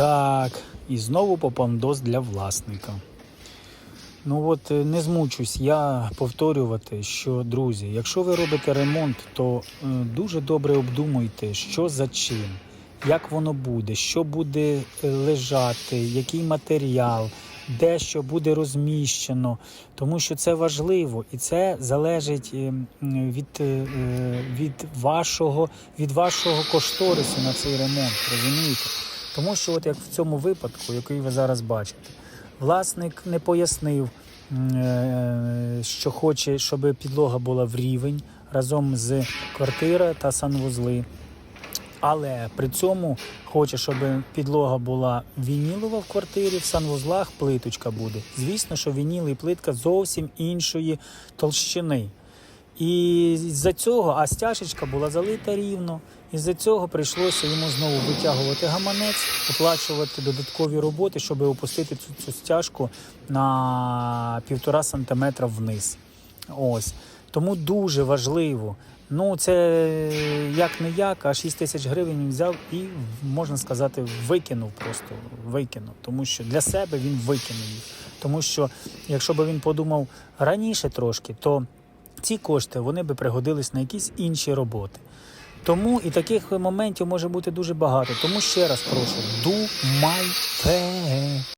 Так, і знову попандос для власника. Ну от е, не змучусь я повторювати, що друзі, якщо ви робите ремонт, то е, дуже добре обдумуйте, що за чим, як воно буде, що буде е, лежати, який матеріал, де що буде розміщено, тому що це важливо і це залежить від, від, вашого, від вашого кошторису на цей ремонт, розумієте? Тому що, от як в цьому випадку, який ви зараз бачите, власник не пояснив, е, що хоче, щоб підлога була в рівень разом з квартира та санвузли. Але при цьому хоче, щоб підлога була вінілова в квартирі, в санвузлах плиточка буде. Звісно, що вініл і плитка зовсім іншої толщини. І з-за цього, а стяжечка була залита рівно. Із-за цього прийшлося йому знову витягувати гаманець, оплачувати додаткові роботи, щоб опустити цю, цю стяжку на півтора сантиметра вниз. Ось. Тому дуже важливо. Ну, це як не як, а 6 тисяч гривень він взяв і, можна сказати, викинув просто викинув. Тому що для себе він викинув їх. Тому що, якщо б він подумав раніше трошки, то ці кошти вони би пригодились на якісь інші роботи. Тому і таких моментів може бути дуже багато. Тому ще раз прошу, думайте.